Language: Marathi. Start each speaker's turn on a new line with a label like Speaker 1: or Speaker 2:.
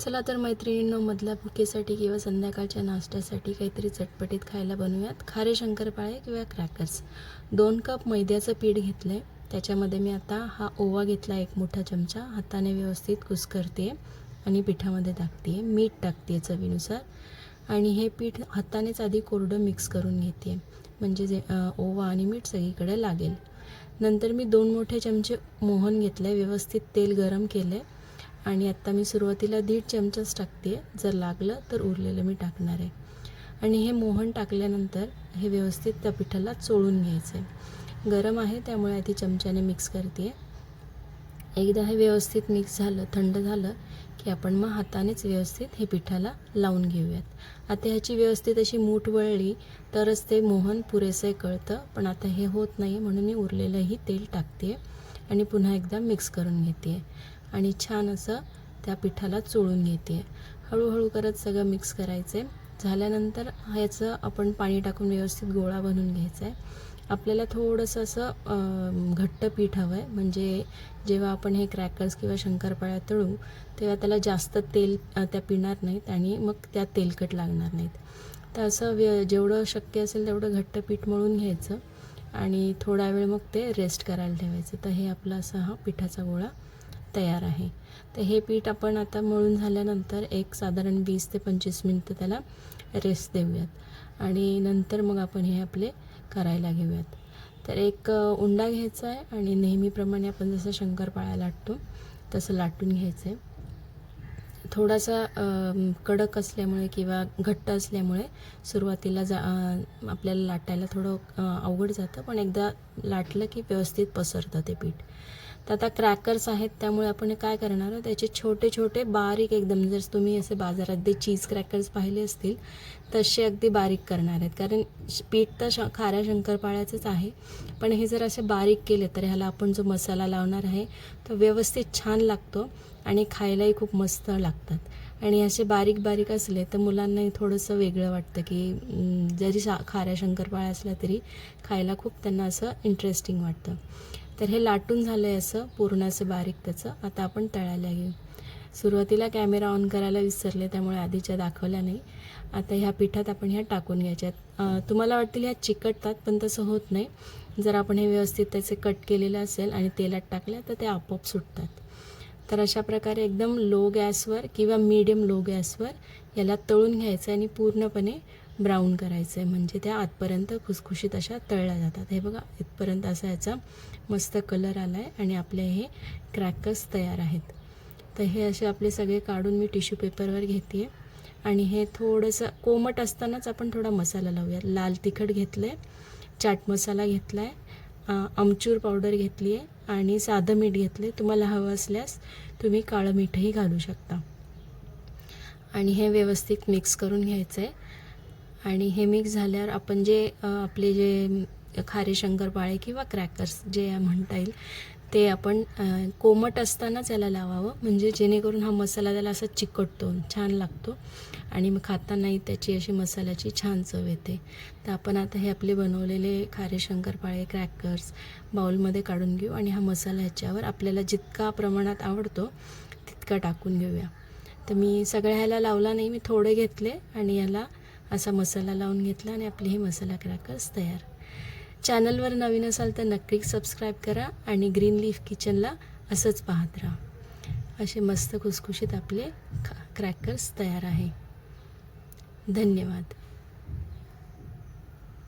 Speaker 1: चला तर मैत्रिणींनो मधल्या भुकेसाठी किंवा संध्याकाळच्या नाश्त्यासाठी काहीतरी चटपटीत खायला बनवूयात. खारे शंकरपाळे किंवा क्रॅकर्स दोन कप मैद्याचं पीठ घेतलं आहे त्याच्यामध्ये मी आता हा ओवा घेतला एक मोठा चमचा. हाताने व्यवस्थित कुस्करते आणि पिठामध्ये टाकते आहे मीठ टाकते आहे चवीनुसार. आणि हे पीठ हातानेच आधी कोरडं मिक्स करून घेते म्हणजे जे ओवा आणि मीठ सगळीकडे लागेल. नंतर मी दोन मोठे चमचे मोहन घेतलं आहे व्यवस्थित तेल गरम केलं आहे आणि आत्ता मी सुरुवातीला दीड चमचाच टाकते. जर लागलं तर उरलेलं मी टाकणार आहे. आणि हे मोहन टाकल्यानंतर हे व्यवस्थित त्या पिठाला चोळून घ्यायचं आहे गरम आहे त्यामुळे आधी चमच्याने मिक्स करते. एकदा हे व्यवस्थित मिक्स झालं थंड झालं की आपण मग हातानेच व्यवस्थित हे पिठाला लावून घेऊयात. आता ह्याची व्यवस्थित अशी मूठ वळली तरच ते मोहन पुरेसे कळतं. पण आता हे होत नाही म्हणून मी उरलेलंही तेल टाकते आणि पुन्हा एकदा मिक्स करून घेते. आणि छान असं त्या पिठाला चोळून घेते. हळूहळू करत सगळं मिक्स करायचं. आहे झाल्यानंतर ह्याचं आपण पाणी टाकून व्यवस्थित गोळा बनवून घ्यायचा आहे. आपल्याला थोडंसं असं घट्ट पीठ हवं आहे म्हणजे जेव्हा आपण हे क्रॅकर्स किंवा शंकरपाळ्या तळू तेव्हा त्याला जास्त तेल त्या पिणार नाहीत आणि मग त्या तेलकट लागणार नाहीत. तर असं व्य जेवढं शक्य असेल तेवढं घट्ट पीठ मळून घ्यायचं आणि थोडा वेळ मग ते रेस्ट करायला ठेवायचं. तर हे आपला असा हा पिठाचा गोळा तयार आहे. तर हे पीठ आपण आता मळून झाल्यानंतर एक साधारण वीस ते पंचवीस मिनटं त्याला रेस्ट देऊयात. आणि नंतर मग आपण हे आपले करायला घेऊयात. तर एक उंडा घ्यायचा आहे आणि नेहमीप्रमाणे आपण जसं शंकरपाळ्या लाटतो तसं लाटून घ्यायचं आहे थोडासा कडक असल्यामुळे किंवा घट्ट असल्यामुळे सुरुवातीला जा आपल्याला लाटायला थोडं अवघड जातं. पण एकदा लाटलं की व्यवस्थित पसरतं ते पीठ. तर आता क्रॅकर्स आहेत त्यामुळे आपण काय करणार आहोत? त्याचे छोटे छोटे बारीक एकदम जर तुम्ही असे बाजारात जे चीज क्रॅकर्स पाहिले असतील तसे अगदी बारीक करणार आहेत. कारण श- पीठ तर श खाऱ्या शंकरपाळ्याचंच आहे. पण हे जर असे बारीक केले तर ह्याला आपण जो मसाला लावणार आहे तो व्यवस्थित छान लागतो. आणि खायलाही खूप मस्त लागतात. आणि असे बारीक बारीक असले तर मुलांनाही थोडंसं वेगळं वाटतं की जरी शा खाऱ्या शंकरपाळ्या असल्या तरी खायला खूप त्यांना असं इंटरेस्टिंग वाटतं. तर हे लाटून झालं आहे असं पूर्ण असं बारीक त्याचं. आता आपण तळायला घेऊ सुरुवातीला कॅमेरा ऑन करायला विसरले त्यामुळे आधीच्या दाखवल्या नाही. आता ह्या पिठात आपण ह्या टाकून घ्यायच्यात. तुम्हाला वाटतील ह्या चिकटतात पण तसं होत नाही. जर आपण हे व्यवस्थित त्याचे कट केलेलं असेल आणि तेलात टाकल्या तर ते आपोआप सुटतात. तर अशा प्रकारे एकदम लो गॅसवर किंवा मीडियम लो गॅसवर याला तळून घ्यायचं आणि पूर्णपणे ब्राऊन करायचं आहे म्हणजे त्या आतपर्यंत खुसखुशीत अशा तळल्या जातात. हे बघा इथपर्यंत असा याचा मस्त कलर आला आहे आणि आपले हे क्रॅकर्स तयार आहेत. तर हे असे आपले सगळे काढून मी टिश्यू पेपरवर घेते आणि हे थोडंसं कोमट असतानाच आपण थोडा मसाला लावूया लाल तिखट घेतलं आहे चाट मसाला घेतला आहे आमचूर पावडर घेतली आहे आणि साधं मीठ घेतलं आहे. तुम्हाला हवं असल्यास तुम्ही काळं मीठही घालू शकता. आणि हे व्यवस्थित मिक्स करून घ्यायचं आहे. आणि हे मिक्स झाल्यावर आपण जे आपले जे खारे शंकरपाळे किंवा क्रॅकर्स जे म्हणता येईल ते आपण कोमट असतानाच याला लावावं. म्हणजे जेणेकरून हा मसाला त्याला असा चिकटतो छान लागतो. आणि मग खातानाही त्याची अशी मसाल्याची छान चव येते. तर आपण आता हे आपले बनवलेले खारे शंकरपाळे क्रॅकर्स बाउलमध्ये काढून घेऊ आणि हा मसाला ह्याच्यावर आपल्याला जितका प्रमाणात आवडतो तितका टाकून घेऊया. तर मी सगळ्या ह्याला लावला नाही मी थोडे घेतले आणि याला असा मसाला लावून घेतला आणि आपले हे मसाला क्रॅकर्स तयार. चॅनलवर नवीन असाल तर नक्की सबस्क्राईब करा आणि ग्रीन लीफ किचनला असंच पाहत राहा. असे मस्त खुसखुशीत आपले क्रॅकर्स तयार आहे. धन्यवाद.